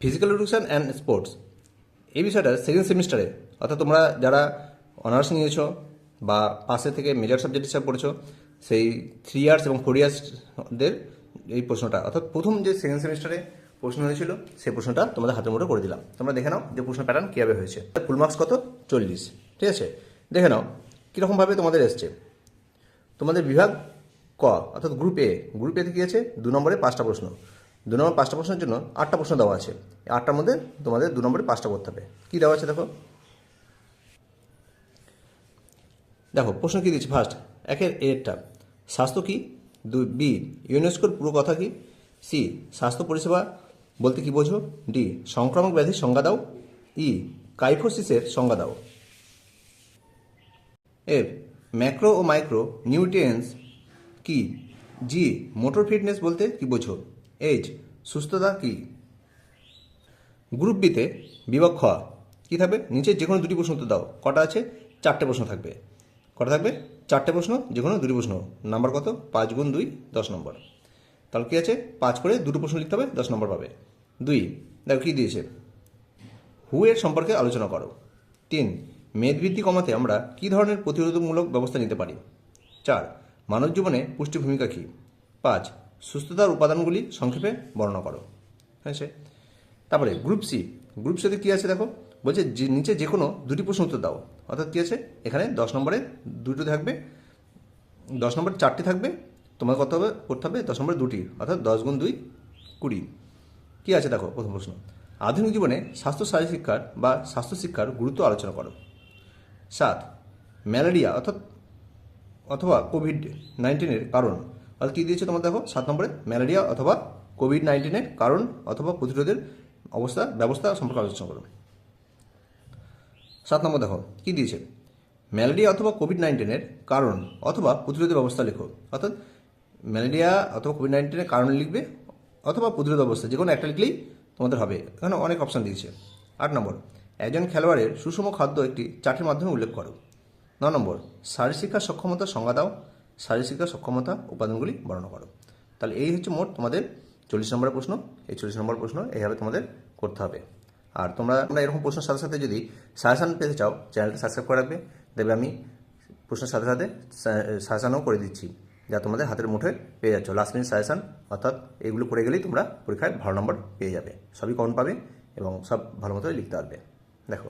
Physical education and sports এই বিষয়টা second সেমিস্টারে অর্থাৎ তোমরা যারা অনার্স নিয়েছো বা পাশে থেকে মেজর সাবজেক্ট হিসাবে পড়েছো, সেই থ্রি ইয়ার্স এবং ফোর ইয়ার্সদের এই প্রশ্নটা, অর্থাৎ প্রথম যে সেকেন্ড সেমিস্টারে প্রশ্ন হয়েছিল, সেই প্রশ্নটা তোমাদের হাতের মুঠো করে দিলাম। তোমরা দেখে নাও যে প্রশ্ন প্যাটার্ন কীভাবে হয়েছে। ফুল মার্কস কত? চল্লিশ। ঠিক আছে? দেখে নাও কীরকমভাবে তোমাদের এসছে। তোমাদের বিভাগ ক, অর্থাৎ গ্রুপ এ গ্রুপ এতে কী আছে? দু নম্বরে পাঁচটা প্রশ্ন। দু নম্বর পাঁচটা প্রশ্নের জন্য আটটা প্রশ্ন দেওয়া আছে। আটটার মধ্যে তোমাদের দু নম্বরে পাঁচটা করতে হবে। কী দেওয়া আছে দেখো? দেখো, প্রশ্ন কী দিচ্ছে ফার্স্ট একের এরটা। স্বাস্থ্য কী? দুই, বি, ইউনেস্কোর পুরো কথা কি? সি, স্বাস্থ্য পরিষেবা বলতে কি বোঝো? ডি, সংক্রামক ব্যাধির সংজ্ঞা দাও। ই, কাইফোসিসের সংজ্ঞা দাও। এফ ম্যাক্রো ও মাইক্রো নিউট্রিয়েন্টস কি? জি, মোটর ফিটনেস বলতে কি বোঝো? এইচ সুস্থতা কি? গ্রুপ বিতে বিভাগ খ কী থাকবে? নিচে যে কোনো দুটি প্রশ্ন উত্তর দাও। কটা আছে? চারটে প্রশ্ন থাকবে। কটা থাকবে? চারটে প্রশ্ন যে কোনো দুটি প্রশ্ন। নাম্বার কত? পাঁচ গুণ দুই, দশ নম্বর। তাহলে কী আছে? পাঁচ করে দুটো প্রশ্ন লিখতে হবে, দশ নম্বর পাবে। দুই, দেখো কী দিয়েছে। হু এর সম্পর্কে আলোচনা করো। তিন মেদবৃদ্ধি কমাতে আমরা কী ধরনের প্রতিরোধমূলক ব্যবস্থা নিতে পারি? চার, মানব জীবনে পুষ্টি ভূমিকা কী? পাঁচ সুস্থতার উপাদানগুলি সংক্ষেপে বর্ণনা করো। হ্যাঁ সে। তারপরে গ্রুপ সি গ্রুপ সিতে কী আছে দেখো? বলছে যে, নিচে যে কোনো দুটি প্রশ্ন উত্তর দাও। অর্থাৎ কী আছে? এখানে দশ নম্বরে দুটো থাকবে, দশ নম্বর চারটি থাকবে তোমার কত হবে, করতে হবে দশ নম্বরে দুটি, অর্থাৎ দশ গুণ দুই, কুড়ি। কী আছে দেখো? প্রথম প্রশ্ন। আধুনিক জীবনে স্বাস্থ্য শিক্ষার বা স্বাস্থ্য শিক্ষার গুরুত্ব আলোচনা করো। সাত, ম্যালেরিয়া, অর্থাৎ, অথবা কোভিড নাইন্টিনের কারণ। অর্থাৎ কী দিয়েছে তোমার দেখো? সাত নম্বরে ম্যালেরিয়া অথবা কোভিড নাইন্টিনের কারণ অথবা প্রতিরোধের অবস্থা, ব্যবস্থা সম্পর্কে আলোচনা করো সাত নম্বর দেখো, কী দিয়েছে? ম্যালেরিয়া অথবা কোভিড নাইন্টিনের কারণ অথবা প্রতিরোধের ব্যবস্থা লেখো। অর্থাৎ ম্যালেরিয়া অথবা কোভিড নাইন্টিনের কারণ লিখবে অথবা প্রতিরোধ ব্যবস্থা, যে কোনো একটা লিখলেই তোমাদের হবে। এখানে অনেক অপশান দিয়েছে। আট নম্বর, একজন খেলোয়াড়ের সুষম খাদ্য একটি চার্টের মাধ্যমে উল্লেখ করো। ন নম্বর শারীরশিক্ষা সক্ষমতা সংজ্ঞা দাও। শারীরশিক্ষা সক্ষমতা, উপাদানগুলি বর্ণনা করো। তাহলে এই হচ্ছে মোট তোমাদের চল্লিশ নম্বরের প্রশ্ন। এই চল্লিশ নম্বর প্রশ্ন এইভাবে তোমাদের করতে হবে। আর তোমরা তোমরা এরকম প্রশ্নের সাথে সাথে যদি সাজেশান পেতে চাও, চ্যানেলটা সাবস্ক্রাইব করে রাখবে। দেখবে আমি প্রশ্নের সাথে সাথে সাজেশানও করে দিচ্ছি, যা তোমাদের হাতের মুঠে পেয়ে যাচ্ছ। লাস্ট মিনিট সাজেশান, অর্থাৎ এগুলো করে গেলেই তোমরা পরীক্ষায় ভালো নম্বর পেয়ে যাবে। সবই কমন পাবে এবং সব ভালো মতো লিখতে পারবে। দেখো